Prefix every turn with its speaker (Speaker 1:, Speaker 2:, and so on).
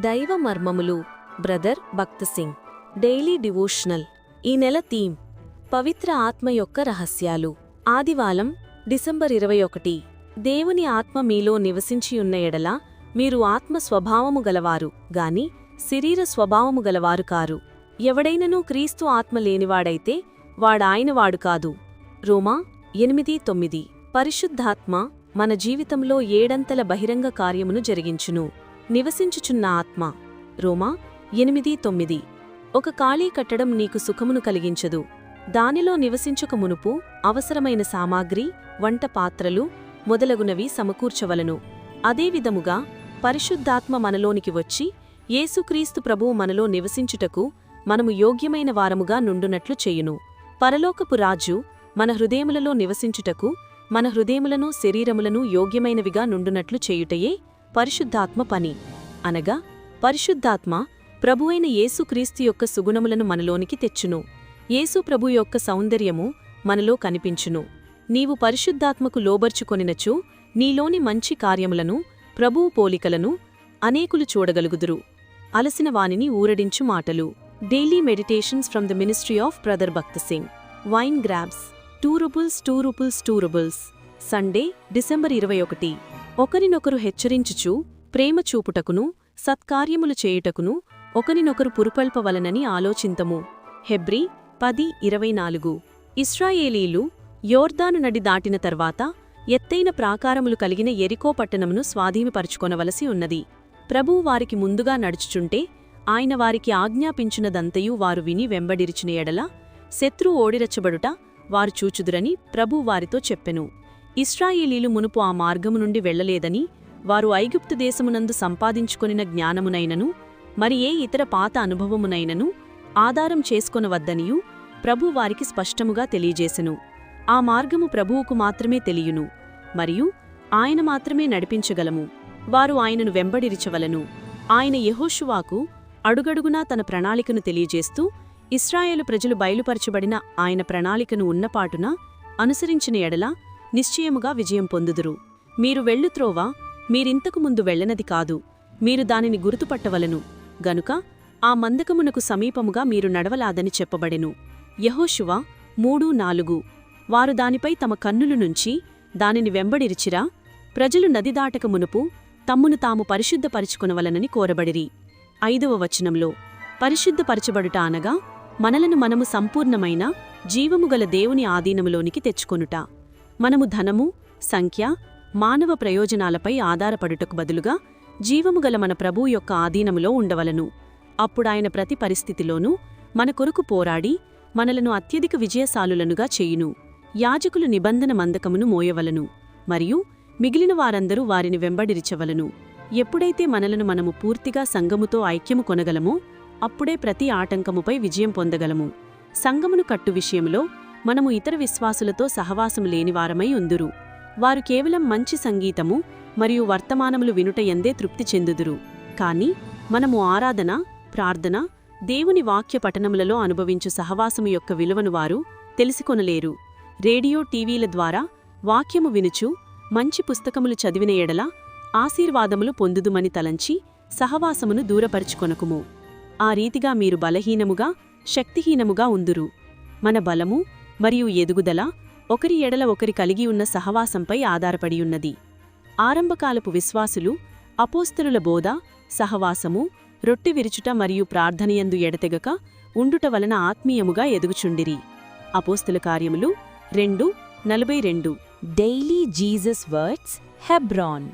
Speaker 1: దైవ మర్మములు brother Bhakt Singh. Daily devotional. ఈ నెల థీమ్ పవిత్ర ఆత్మ యొక్క రహస్యాలు. ఆదివారం డిసెంబర్ ఇరవై ఒకటి. దేవుని ఆత్మ మీలో నివసించియున్న ఎడల మీరు ఆత్మ స్వభావము గలవారు గాని శరీర స్వభావము గలవారు కారు. ఎవడైననూ క్రీస్తు ఆత్మ లేనివాడైతే వాడాయనవాడు కాదు. రోమా ఎనిమిది తొమ్మిది. పరిశుద్ధాత్మ మన జీవితంలో ఏడంతల బహిరంగ కార్యమును జరిగించును. నివసించుచున్న ఆత్మ. రోమా ఎనిమిది తొమ్మిది. ఒక ఖాళీ కట్టడం నీకు సుఖమును కలిగించదు. దానిలో నివసించుక మునుపు అవసరమైన సామాగ్రి వంట పాత్రలు మొదలగునవి సమకూర్చవలను. అదేవిధముగా పరిశుద్ధాత్మ మనలోనికి వచ్చి యేసుక్రీస్తు ప్రభువు మనలో నివసించుటకు మనము యోగ్యమైన వారముగా నుండునట్లు చేయును. పరలోకపు రాజు మన హృదయములలో నివసించుటకు మన హృదయములను శరీరములను యోగ్యమైనవిగా నుండునట్లు చేయుటయే పరిశుద్ధాత్మ పని. అనగా పరిశుద్ధాత్మ ప్రభువైన యేసుక్రీస్తు యొక్క సుగుణములను మనలోనికి తెచ్చును. యేసు ప్రభు యొక్క సౌందర్యము మనలో కనిపించును. నీవు పరిశుద్ధాత్మకు లోబర్చుకొనినచు నీలోని మంచి కార్యములను ప్రభువు పోలికలను అనేకులు చూడగలుగుదురు. అలసిన వానిని ఊరడించు మాటలు. Daily meditations from the ministry of brother Bakht Singh. Vine grapes. Two roubles two roubles to Sunday December ఇరవై ఒకటి. ఒకరినొకరు హెచ్చరించుచు ప్రేమ చూపుటకును సత్కార్యములు చేయుటకును ఒకరినొకరు పురుపల్పవలనని ఆలోచింతము. హెబ్రి పది ఇరవై నాలుగు. ఇస్రాయేలీలు యోర్దాను నడి దాటిన తర్వాత ఎత్తైన ప్రాకారములు కలిగిన ఎరికో పట్టణమును స్వాధీనపరుచుకొనవలసి ఉన్నది. ప్రభువు వారికి ముందుగా నడుచుచుంటే ఆయన వారికి ఆజ్ఞాపించినదంతయు వారు విని వెంబడిరిచిన ఎడల శత్రు ఓడిరచ్చబడుట వారు చూచుదురని ప్రభు వారితో చెప్పెను. ఇస్రాయేలీలు మునుపు ఆ మార్గము నుండి వెళ్ళలేదని వారు ఐగుప్తు దేశమునందు సంపాదించుకొనిన జ్ఞానమునైనను మరి ఏ ఇతర పాత అనుభవమునైనను ఆధారం చేసుకొనవద్దనియు ప్రభు వారికి స్పష్టముగా తెలియజేసెను. ఆ మార్గము ప్రభువుకు మాత్రమే తెలియును మరియు ఆయన మాత్రమే నడిపించగలము. వారు ఆయనను వెంబడిరిచవలను. ఆయన యహోషువాకు అడుగడుగునా తన ప్రణాళికను తెలియజేస్తూ ఇస్రాయేలు ప్రజలు బయలుపరచబడిన ఆయన ప్రణాళికను ఉన్నపాటున అనుసరించిన ఎడల నిశ్చయముగా విజయం పొందుదురు. మీరు వెళ్ళుత్రోవా మీరింతకు ముందు వెళ్ళనది కాదు. మీరు దానిని గుర్తుపట్టవలను. గనుక ఆ మందకమునకు సమీపముగా మీరు నడవలాదని చెప్పబడెను. యహోషువ మూడు నాలుగు. వారు దానిపై తమ కన్నులు నుంచి దానిని వెంబడిరిచిరా ప్రజలు నది దాటక మునుపు తమ్మును తాము పరిశుద్ధపరుచుకునవలనని కోరబడిరి. ఐదవ వచనంలో పరిశుద్ధపరచబడుట అనగా మనలను మనము సంపూర్ణమైన జీవముగల దేవుని ఆధీనములోనికి తెచ్చుకొనుట. మనము ధనము సంఖ్య మానవ ప్రయోజనాలపై ఆధారపడుటకు బదులుగా జీవము గల మన ప్రభువు యొక్క ఆధీనములో ఉండవలను. అప్పుడాయన ప్రతి పరిస్థితిలోనూ మన కొరకు పోరాడి మనలను అత్యధిక విజయశాలులనుగా చేయును. యాజకులు నిబంధన మందకమును మోయవలను మరియు మిగిలిన వారందరూ వారిని వెంబడిరిచవలను. ఎప్పుడైతే మనలను మనము పూర్తిగా సంగముతో ఐక్యము కొనగలమో అప్పుడే ప్రతి ఆటంకముపై విజయం పొందగలము. సంగమును కట్టు విషయంలో మనము ఇతర విశ్వాసులతో సహవాసం లేనివారమై ఉందురు. వారు కేవలం మంచి సంగీతము మరియు వర్తమానములు వినుట ఎందే తృప్తి చెందుదురు. కాని మనము ఆరాధన ప్రార్థన దేవుని వాక్య పఠనములలో అనుభవించు సహవాసము యొక్క విలువను వారు తెలిసికొనలేరు. రేడియో టీవీల ద్వారా వాక్యము వినుచు మంచి పుస్తకములు చదివిన ఎడల ఆశీర్వాదములు పొందుదుమని తలంచి సహవాసమును దూరపరుచుకొనకుము. ఆ రీతిగా మీరు బలహీనముగా శక్తిహీనముగా ఉందురు. మన బలము మరియు ఎదుగుదల ఒకరి ఎడల ఒకరి కలిగి ఉన్న సహవాసంపై ఆధారపడియున్నది ఆరంభకాలపు విశ్వాసులు అపోస్తలుల బోధ సహవాసము రొట్టె విరుచుట మరియు ప్రార్థనయందు ఎడతెగక ఉండుట వలన ఆత్మీయముగా ఎదుగుచుండిరి. అపోస్తుల కార్యములు రెండు నలభై రెండు.
Speaker 2: Daily Jesus words Hebron.